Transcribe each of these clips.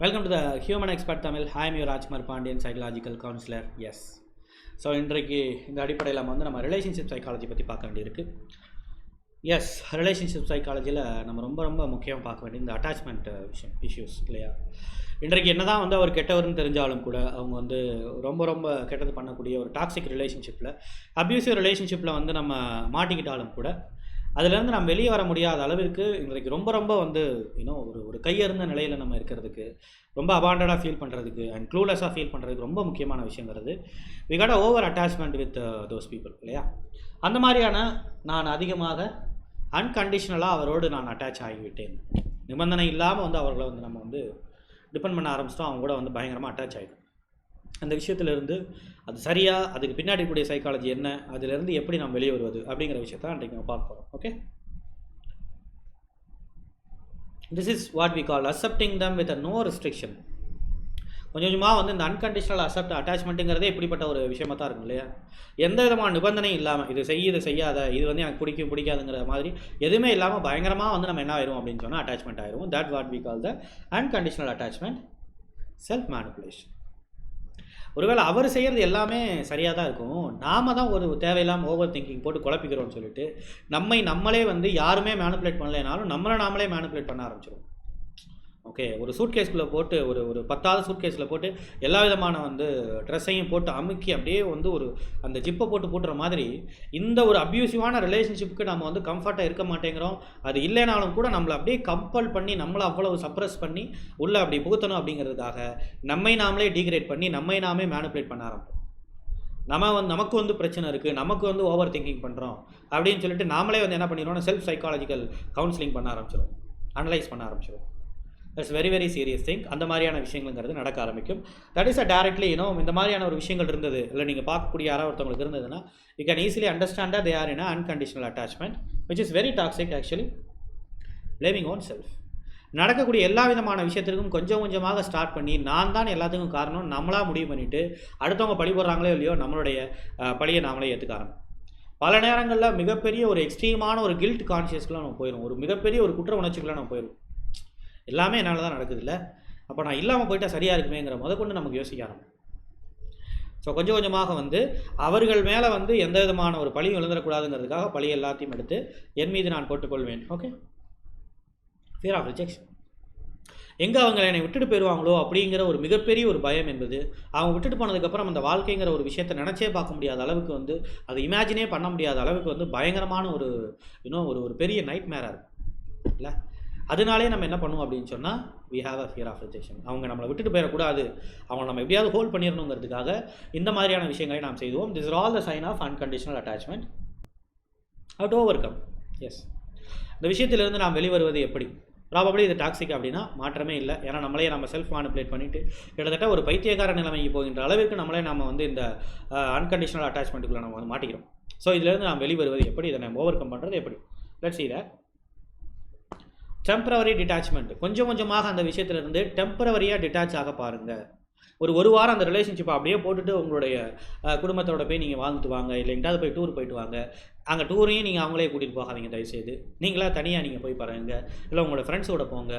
Welcome to the human expert Tamil hi mu Rajkumar Pandian psychological counsellor yes so இன்றைக்கு இந்த அடிப்படையில் நம்ம வந்து நம்ம ரிலேஷன்ஷிப் சைக்காலஜி பற்றி பார்க்க வேண்டியிருக்கு. எஸ் ரிலேஷன்ஷிப் சைக்காலஜியில் நம்ம ரொம்ப ரொம்ப முக்கியம் பார்க்க வேண்டிய இந்த அட்டாச்மெண்ட் விஷயம் இஷ்யூஸ் இல்லையா? இன்றைக்கு என்னதான் வந்து அவர் கெட்டவர்னு தெரிஞ்சாலும் கூட அவங்க வந்து ரொம்ப ரொம்ப கெட்டது பண்ணக்கூடிய ஒரு டாக்ஸிக் ரிலேஷன்ஷிப்பில் அப்யூசிவ் ரிலேஷன்ஷிப்பில் வந்து நம்ம மாட்டிக்கிட்டாலும் கூட அதுலேருந்து நம்ம வெளியே வர முடியாத அளவிற்கு இன்றைக்கு ரொம்ப ரொம்ப வந்து இன்னும் ஒரு ஒரு கையறிந்த நிலையில் நம்ம இருக்கிறதுக்கு ரொம்ப அபாண்டடாக ஃபீல் பண்ணுறதுக்கு அண்ட் க்ளூலெஸ்ஸாக ஃபீல் பண்ணுறதுக்கு ரொம்ப முக்கியமான விஷயங்கிறது we got over attachment with those people இல்லையா? அந்த மாதிரியான நான் அதிகமாக அன்கண்டிஷனலாக அவரோடு நான் அட்டாச் ஆகிவிட்டேன். நிபந்தனை இல்லாமல் வந்து அவர்களை வந்து நம்ம வந்து டிபெண்ட் பண்ண ஆரம்பிச்சிட்டோம். அவங்க கூட வந்து பயங்கரமாக அட்டாச் ஆகிடும் அந்த விஷயத்துலேருந்து அது சரியாக அதுக்கு பின்னாடி கூடிய சைக்காலஜி என்ன அதுலேருந்து எப்படி நாம் வெளியே வருவது அப்படிங்கிற விஷயத்த அன்றைக்கு நம்ம பார்க்க போகிறோம் okay this is what we call accepting them with a no restriction கொஞ்சம் கொஞ்சமாக வந்து இந்த அன்கண்டிஷனல் அக்செப்ட் அட்டாச்மெண்ட்டுங்கிறதே இப்படிப்பட்ட ஒரு விஷயமா தான் இருக்கும் இல்லையா? எந்த விதமான நிபந்தனையும் இல்லாமல் இது செய்ய இது செய்யாத இது வந்து எனக்கு பிடிக்கும் பிடிக்காதுங்கிற மாதிரி எதுவுமே இல்லாமல் பயங்கரமாக வந்து நம்ம என்ன ஆயிரும் அப்படின்னு சொன்னால் அட்டாச்மெண்ட் ஆயிரும். That what we call the unconditional attachment self manipulation ஒருவேளை அவர் செய்கிறது எல்லாமே சரியாக தான் இருக்கும். நாம தான் ஒரு தேவையில்லாமல் ஓவர் திங்கிங் போட்டு குழப்பிக்கிறோம்னு சொல்லிட்டு நம்மை நம்மளே வந்து யாருமே மேனிப்புலேட் பண்ணலைனாலும் நம்மளை நாமளே மேனிப்புலேட் பண்ண ஆரம்பிச்சிடும் ஓகே ஒரு சூட்கேஸ்குள்ளே போட்டு ஒரு ஒரு பத்தாவது சூட்கேஸில் போட்டு எல்லா விதமான வந்து ட்ரெஸ்ஸையும் போட்டு அமுக்கி அப்படியே வந்து ஒரு அந்த ஜிப்பை போட்டு போட்டுற மாதிரி இந்த ஒரு அப்யூசிவான ரிலேஷன்ஷிப்புக்கு நம்ம வந்து கம்ஃபர்ட்டாக இருக்க மாட்டேங்கிறோம். அது இல்லைனாலும் கூட நம்மளை அப்படியே கம்பல் பண்ணி நம்மளை அவ்வளவு சப்ரஸ் பண்ணி உள்ளே அப்படி புகுத்தணும் அப்படிங்கிறதுக்காக நம்மை நாமளே டீக்ரேட் பண்ணி நம்மை நாமே மேனிப்புலேட் பண்ண ஆரம்பிப்போம். நம்ம வந்து நமக்கு வந்து பிரச்சனை இருக்குது நமக்கு வந்து ஓவர் திங்கிங் பண்ணுறோம் அப்படின்னு சொல்லிட்டு நாமளே வந்து என்ன பண்ணிடுவோம்னா செல்ஃப் சைக்காலஜிக்கல் கவுன்சிலிங் பண்ண ஆரம்பிச்சிடும் அனலைஸ் பண்ண ஆரம்பிச்சிடும் it's very very serious thing அந்த மாதிரியான விஷயங்கள்ங்கிறது நடக்க ஆரம்பிக்கும். That is a directly you know இந்த மாதிரியான ஒரு விஷயங்கள் இருந்தது. இல்லை நீங்கள் பார்க்கக்கூடிய யாராவது ஒருத்தவங்களுக்கு இருந்ததுன்னா you can easily understand they are in unconditional attachment which is very toxic actually living own self நடக்கக்கூடிய எல்லா விதமான விஷயத்திற்கும் கொஞ்சம் கொஞ்சமாக ஸ்டார்ட் பண்ணி நான் தான் எல்லாத்துக்கும் காரணம் நம்மளாக முடிவு பண்ணிவிட்டு அடுத்தவங்க பழி போடுறாங்களோ இல்லையோ நம்மளுடைய பழியை நாமளே ஏற்றுக்க ஆரம்பிக்கும் பல நேரங்களில் மிகப்பெரிய ஒரு எக்ஸ்ட்ரீமான ஒரு கில்ட் கான்ஷியஸ்க்குலாம் நம்ம போயிடும் ஒரு மிகப்பெரிய ஒரு குற்ற உணர்ச்சிக்குலாம் நம்ம போயிடும் எல்லாமே என்னால் தான் நடக்குது இல்லை அப்போ நான் இல்லாமல் போயிட்டால் சரியாக இருக்குமேங்கிற முத கொண்டு நமக்கு யோசிக்க ஆரம்பிக்கும். ஸோ கொஞ்சம் கொஞ்சமாக வந்து அவர்கள் மேலே வந்து எந்த விதமான ஒரு பழியும் எழுந்துடக்கூடாதுங்கிறதுக்காக பழி எல்லாத்தையும் எடுத்து என் மீது நான் போட்டுக்கொள்வேன். ஓகே ஃபியர் ஆஃப் ரிஜெக்ஷன் எங்கே அவங்க என்னை விட்டுட்டு போயிடுவாங்களோ அப்படிங்கிற ஒரு மிகப்பெரிய ஒரு பயம் என்பது அவங்க விட்டுட்டு போனதுக்கப்புறம் அந்த வாழ்க்கைங்கிற ஒரு விஷயத்தை நினச்சே பார்க்க முடியாத அளவுக்கு வந்து அதை இமேஜினே பண்ண முடியாத அளவுக்கு வந்து பயங்கரமான ஒரு இன்னும் ஒரு ஒரு பெரிய நைட் மேராக இருக்கும். இல்லை? அதனாலே நம்ம என்ன பண்ணுவோம் அப்படின்னு சொன்னால் we have a fear of rejection அவங்க நம்மளை விட்டுட்டு போயிடக்கூடாது. அவங்க நம்ம எப்படியாவது ஹோல்ட் பண்ணிடணுங்கிறதுக்காக இந்த மாதிரியான விஷயங்களை நாம் செய்வோம் this are all the sign of unconditional attachment out overcome as இந்த விஷயத்திலிருந்து நாம் வெளிவருவது எப்படி? ப்ராபப்ளி இது டாக்ஸிக் அப்படின்னா மாற்றமே இல்லை. ஏன்னா நம்மளே நம்ம செல்ஃப் மானிப்புலேட் பண்ணிவிட்டு கிட்டத்தட்ட ஒரு பைத்தியக்கார நிலைமைக்கு போகின்ற அளவிற்கு நம்மளே நம்ம வந்து இந்த அன்கண்டிஷனல் அட்டாச்மெண்ட்டுக்குள்ளே நம்ம வந்து மாட்டிக்கிறோம். ஸோ இதிலேருந்து நாம் வெளிவருவது எப்படி? இதை நம்ம ஓவர் கம் பண்ணுறது எப்படி லெட்ஸ் இதை டெம்பரவரி டிட்டாச்மெண்ட் கொஞ்சம் கொஞ்சமாக அந்த விஷயத்துலேருந்து டெம்பரவரியாக டிட்டாச் ஆக பாருங்கள் ஒரு ஒரு வாரம் அந்த ரிலேஷன்ஷிப்பை அப்படியே போட்டுட்டு உங்களுடைய குடும்பத்தோட போய் நீங்கள் வாழ்ந்துட்டு வாங்க. இல்லை அதை போய் டூர் போயிட்டு வாங்க. அங்கே டூரையும் நீங்கள் அவங்களே கூட்டிகிட்டு போகாதீங்க தயவுசெய்து. நீங்களாக தனியாக நீங்கள் போய் பாருங்க. இல்லை உங்களோட ஃப்ரெண்ட்ஸோட போங்க.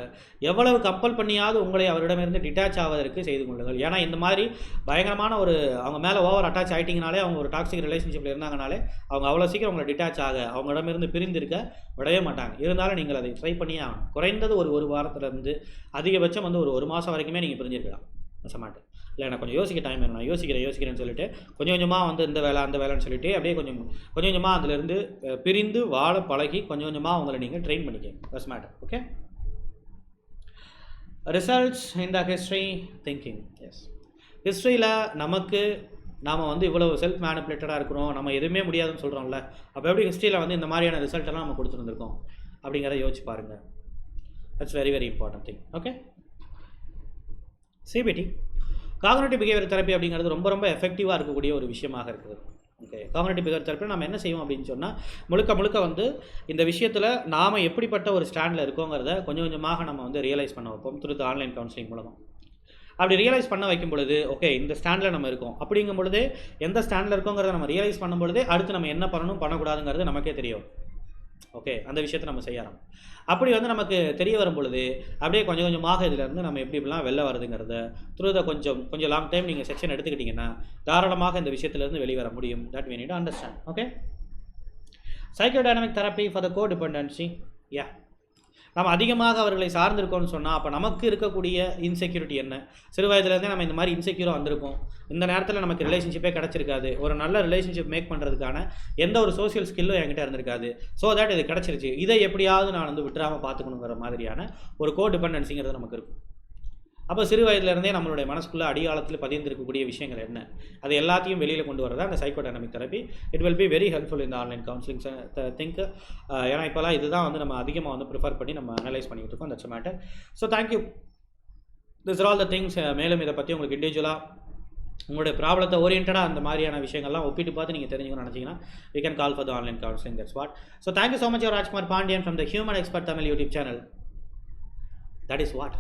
எவ்வளவு கம்பல் பண்ணியாவது உங்களை அவரிடமிருந்து டிட்டாச் ஆவதற்கு செய்து கொள்ளுங்கள். ஏன்னா இந்த மாதிரி பயங்கரமான ஒரு அவங்க மேலே ஓவர் அட்டாச் ஆகிட்டிங்கனாலே அவங்க ஒரு டாக்ஸிக் ரிலேஷன்ஷிப்பில் இருந்தாங்கனாலே அவங்க அவ்வளோ சீக்கிரம் உங்களை டிட்டாச் ஆக அவங்களிடமிருந்து பிரிந்திருக்க விடவே மாட்டாங்க. இருந்தாலும் நீங்கள் அதை ட்ரை பண்ணியே ஆகணும். குறைந்தது ஒரு ஒரு வாரத்துலேருந்து அதிகபட்சம் வந்து ஒரு ஒரு மாதம் வரைக்குமே நீங்கள் பிரிஞ்சிருக்கலாம். மாட்டேன் இல்லை எனக்கு கொஞ்சம் யோசிக்க டைம் வேணும். நான் யோசிக்கிறேன் யோசிக்கிறேன்னு சொல்லிட்டு கொஞ்சம் கொஞ்சமாக வந்து இந்த வேலை அந்த வேலைன்னு சொல்லிட்டு அப்படியே கொஞ்சம் கொஞ்சம் கொஞ்சமாக அதிலிருந்து பிரிந்து வாழ பழகி கொஞ்சம் கொஞ்சமாக உங்களை நீங்கள் ட்ரெயின் பண்ணிக்கங்க. That's matter okay results in the history thinking as ஹிஸ்ட்ரியில் நமக்கு நாம் வந்து இவ்வளோ செல்ஃப் மேனிப்புலேட்டடாக இருக்கிறோம். நம்ம எதுவுமே முடியாதுன்னு சொல்கிறோம்ல அப்போ எப்படி ஹிஸ்ட்ரியில் வந்து இந்த மாதிரியான ரிசல்ட் எல்லாம் நம்ம கொடுத்துருந்துருக்கோம்? அப்படிங்கிறத யோசிச்சு பாருங்கள் that's very very important thing okay CBT cognitive behaviour therapy அப்படிங்கிறது ரொம்ப ரொம்ப எஃபெக்டிவாக இருக்கக்கூடிய ஒரு விஷயமாக இருக்குது. ஓகே காக்னேட்டிவ் பிஹேவியர் தெரப்பி நம்ம என்ன செய்வோம் அப்படின்னு சொன்னால் முழுக்க முழுக்க வந்து இந்த விஷயத்தில் நாம் எப்படிப்பட்ட ஒரு ஸ்டாண்டில் இருக்கோங்கிறத கொஞ்சம் கொஞ்சமாக நம்ம வந்து ரியலைஸ் பண்ண வைப்போம் திருத்த ஆன்லைன் கவுன்சிலிங் மூலமாக அப்படி ரியலைஸ் பண்ண வைக்கும் பொழுது ஓகே இந்த ஸ்டாண்டில் நம்ம இருக்கோம். அப்படிங்கும் பொழுது எந்த ஸ்டாண்டில் இருக்கோங்கிறத நம்ம ரியலைஸ் பண்ணும் பொழுதே அடுத்து நம்ம என்ன பண்ணணும் பண்ணக்கூடாதுங்கிறது நமக்கே தெரியும். ஓகே அந்த விஷயத்தை நம்ம செய்ய ஆரம்பி அப்படி வந்து நமக்கு தெரிய வரும் பொழுது அப்படியே கொஞ்சம் கொஞ்சமாக இதிலேருந்து நம்ம எப்படி இப்படிலாம் வெளில வருதுங்கிறத த்ரூ த கொஞ்சம் கொஞ்சம் லாங் டைம் நீங்கள் செக்ஷன் எடுத்துக்கிட்டிங்கன்னா தாராளமாக இந்த விஷயத்துலேருந்து வெளிவர முடியும். That we need understand okay psychodynamic therapy for the codependency yeah நம்ம அதிகமாக அவர்களை சார்ந்திருக்கோம்னு சொன்னால் அப்போ நமக்கு இருக்கக்கூடிய இன்செக்யூரிட்டி என்ன? சிறு வயதுலேருந்தே நம்ம இந்த மாதிரி இன்செக்யூராக வந்திருக்கோம் இந்த நேரத்தில் நமக்கு ரிலேஷன்ஷிப்பே கிடச்சிருக்காது. ஒரு நல்ல ரிலேஷன்ஷிப் மேக் பண்ணுறதுக்கான எந்த ஒரு சோஷியல் ஸ்கில்லும் என்கிட்ட இருந்திருக்காது. ஸோ தட் இது கிடச்சிருச்சு. இதை எப்படியாவது நான் வந்து விட்டுறாமல் பார்த்துக்கணுங்கிற மாதிரியான ஒரு கோ டிபெண்டன்சிங்கிறது நமக்கு இருக்கும். அப்போ சிறு வயதுலேருந்தே நம்மளுடைய மனசுக்குள்ளே அடியாளத்தில் பதிந்திருக்கக்கூடிய விஷயங்கள் என்ன? அது எல்லாத்தையும் வெளியில் கொண்டு வரதா? அந்த psychodynamic therapy it will be very helpful இந்த ஆன்லைன் கவுன்சிலிங் திங்க் ஏன்னா இப்போலாம் இதுதான் வந்து நம்ம அதிகமாக வந்து ப்ரிஃபர் பண்ணி நம்ம அனலைஸ் பண்ணிக்கிட்டு இருக்கோம். That's matter so thank you this all the things மேலும் இதை பற்றி உங்களுக்கு இண்டிவிஜுவலாக உங்களுடைய ப்ராப்ளத்தை ஓரியன்டாக அந்த மாதிரியான விஷயங்கள்லாம் ஒப்பிட்டு பார்த்து நீங்கள் தெரிஞ்சுக்கணும்னு நினச்சிங்கன்னா we can call for the online counselling that's what so thank you so much Rajkumar Pandian from the human expert Tamil YouTube channel that is what